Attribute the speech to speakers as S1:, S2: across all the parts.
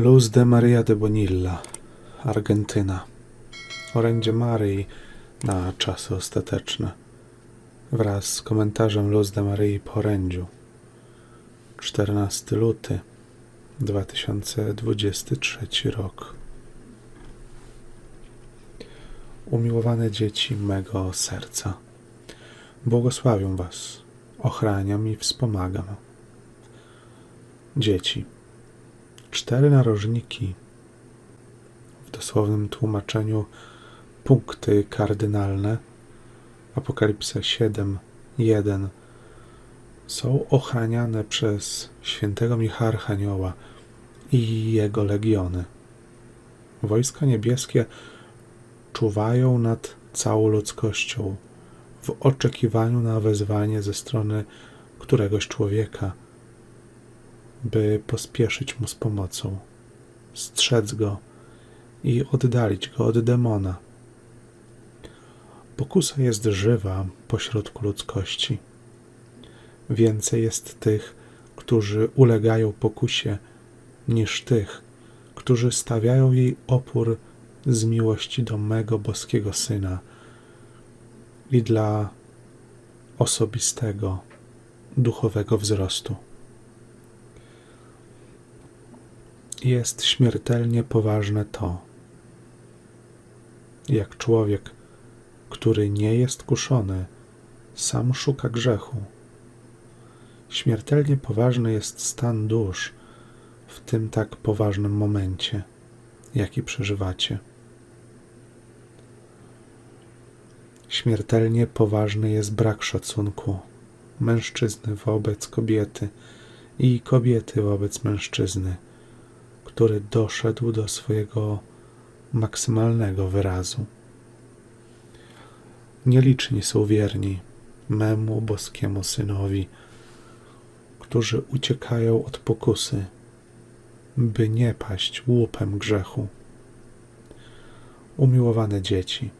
S1: Luz de Maria de Bonilla, Argentyna. Orędzie Maryi na czasy ostateczne. Wraz z komentarzem Luz de Maryi po orędziu. 14 luty 2023 rok. Umiłowane dzieci mego serca. Błogosławię Was, ochraniam i wspomagam. Dzieci. Cztery narożniki, w dosłownym tłumaczeniu punkty kardynalne, Apokalipsa 7, 1, są ochraniane przez świętego Michała Archanioła i jego legiony. Wojska niebieskie czuwają nad całą ludzkością w oczekiwaniu na wezwanie ze strony któregoś człowieka, by pospieszyć mu z pomocą, strzec go i oddalić go od demona. Pokusa jest żywa pośrodku ludzkości. Więcej jest tych, którzy ulegają pokusie, niż tych, którzy stawiają jej opór z miłości do mego boskiego Syna i dla osobistego, duchowego wzrostu. Jest śmiertelnie poważne to, jak człowiek, który nie jest kuszony, sam szuka grzechu. Śmiertelnie poważny jest stan dusz w tym tak poważnym momencie, jaki przeżywacie. Śmiertelnie poważny jest brak szacunku mężczyzny wobec kobiety i kobiety wobec mężczyzny, który doszedł do swojego maksymalnego wyrazu. Nieliczni są wierni memu boskiemu synowi, którzy uciekają od pokusy, by nie paść łupem grzechu. Umiłowane dzieci,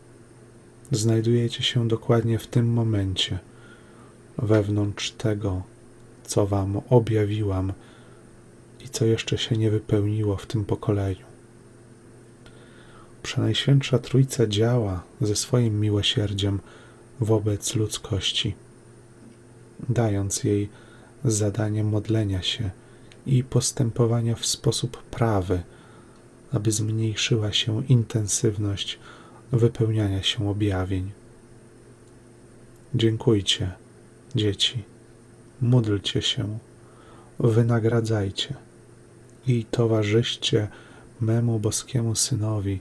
S1: znajdujecie się dokładnie w tym momencie, wewnątrz tego, co Wam objawiłam i co jeszcze się nie wypełniło w tym pokoleniu. Przenajświętsza Trójca działa ze swoim miłosierdziem wobec ludzkości, dając jej zadanie modlenia się i postępowania w sposób prawy, aby zmniejszyła się intensywność wypełniania się objawień. Dziękujcie, dzieci, módlcie się, wynagradzajcie i towarzyszcie memu boskiemu synowi,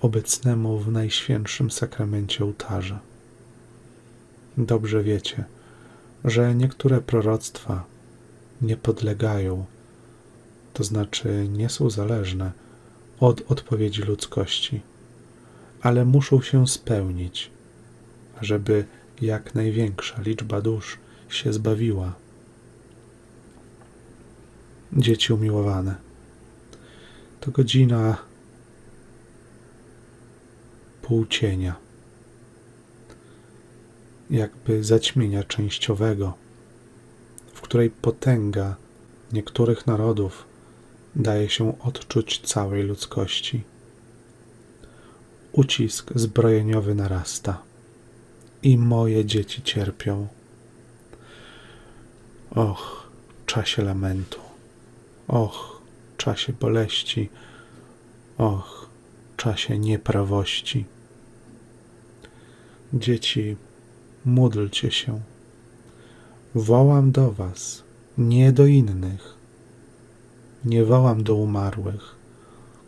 S1: obecnemu w najświętszym sakramencie ołtarza. Dobrze wiecie, że niektóre proroctwa nie podlegają, to znaczy nie są zależne od odpowiedzi ludzkości, ale muszą się spełnić, żeby jak największa liczba dusz się zbawiła. Dzieci umiłowane, to godzina półcienia, jakby zaćmienia częściowego, w której potęga niektórych narodów daje się odczuć całej ludzkości. Ucisk zbrojeniowy narasta i moje dzieci cierpią. Och, czasie lamentu, och, czasie boleści, och, czasie nieprawości. Dzieci, módlcie się. Wołam do Was, nie do innych. Nie wołam do umarłych,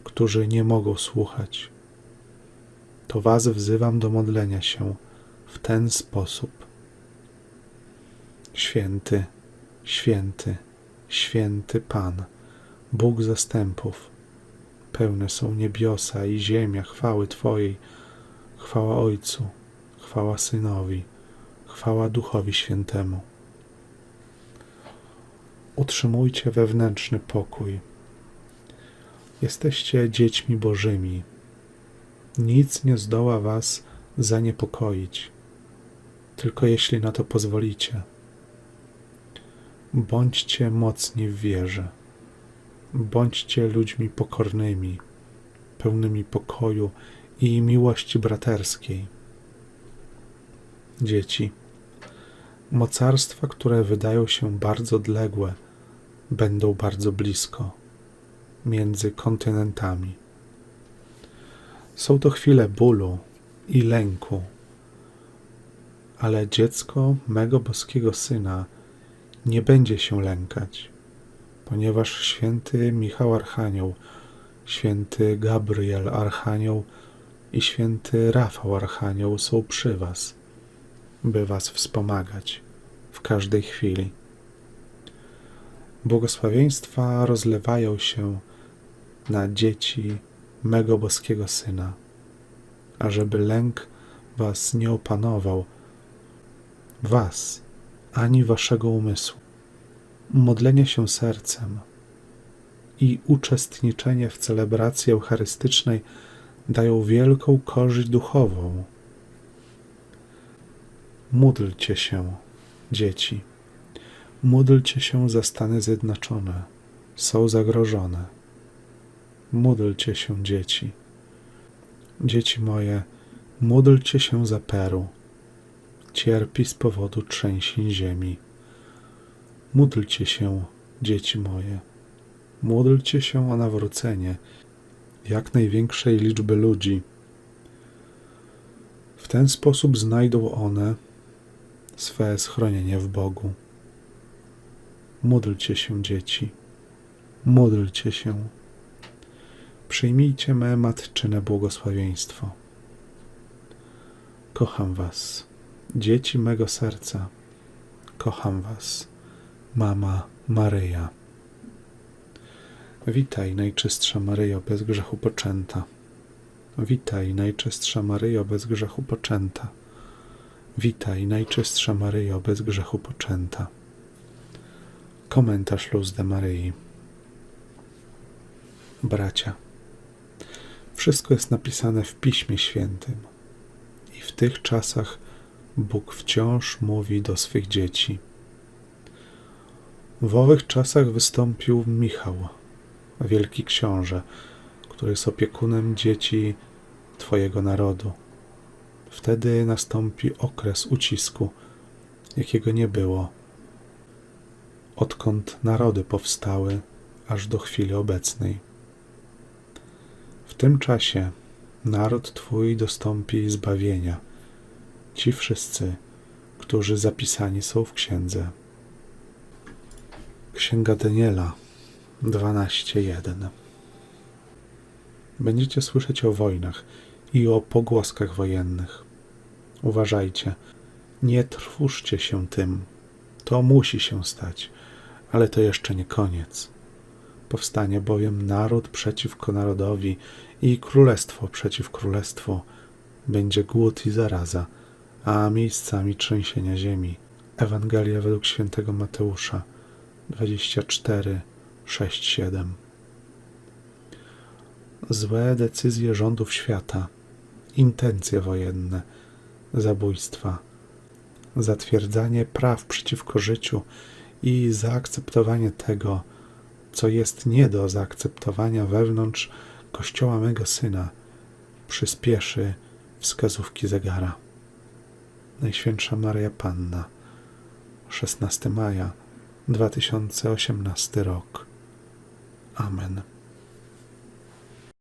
S1: którzy nie mogą słuchać. To Was wzywam do modlenia się w ten sposób. Święty, święty, święty Pan, Bóg zastępów, pełne są niebiosa i ziemia chwały Twojej, chwała Ojcu chwała Synowi, chwała Duchowi Świętemu. Utrzymujcie wewnętrzny pokój. Jesteście dziećmi Bożymi. Nic nie zdoła Was zaniepokoić, tylko jeśli na to pozwolicie. Bądźcie mocni w wierze. bądźcie ludźmi pokornymi, pełnymi pokoju i miłości braterskiej. Dzieci, mocarstwa, które wydają się bardzo odległe, będą bardzo blisko, między kontynentami. Są to chwile bólu i lęku, ale dziecko mego boskiego syna nie będzie się lękać, ponieważ święty Michał Archanioł, święty Gabriel Archanioł i święty Rafał Archanioł są przy Was, by Was wspomagać w każdej chwili. Błogosławieństwa rozlewają się na dzieci mego boskiego syna, ażeby lęk Was nie opanował, Was ani Waszego umysłu. Modlenie się sercem i uczestniczenie w celebracji eucharystycznej dają wielką korzyść duchową. Módlcie się, dzieci. Módlcie się za Stany Zjednoczone. Są zagrożone. Módlcie się, dzieci. Dzieci moje, módlcie się za Peru. Cierpi z powodu trzęsień ziemi. Módlcie się, dzieci moje. Módlcie się o nawrócenie jak największej liczby ludzi. W ten sposób znajdą one swe schronienie w Bogu. Módlcie się, dzieci. Módlcie się. Przyjmijcie me matczyne błogosławieństwo. Kocham Was, dzieci mego serca. Kocham Was, mama Maryja. Witaj, najczystsza Maryjo, bez grzechu poczęta. Witaj, najczystsza Maryjo, bez grzechu poczęta. Witaj, najczystsza Maryjo, bez grzechu poczęta. Komentarz Luz de Maryi. Bracia, wszystko jest napisane w Piśmie Świętym i w tych czasach Bóg wciąż mówi do swych dzieci. W owych czasach wystąpił Michał, wielki książę, który jest opiekunem dzieci Twojego narodu. Wtedy nastąpi okres ucisku, jakiego nie było, odkąd narody powstały, aż do chwili obecnej. W tym czasie naród Twój dostąpi zbawienia, ci wszyscy, którzy zapisani są w księdze. Księga Daniela 12:1 Będziecie słyszeć o wojnach i o pogłoskach wojennych. Uważajcie, nie trwóżcie się tym. To musi się stać, ale to jeszcze nie koniec. Powstanie bowiem naród przeciwko narodowi i królestwo przeciw królestwu. Będzie głód i zaraza, a miejscami trzęsienia ziemi. Ewangelia według świętego Mateusza 24, 6, 7. Złe decyzje rządów świata, intencje wojenne, zabójstwa, zatwierdzanie praw przeciwko życiu i zaakceptowanie tego, co jest nie do zaakceptowania wewnątrz Kościoła mego Syna, przyspieszy wskazówki zegara. Najświętsza Maria Panna, 16 maja 2018 rok. Amen.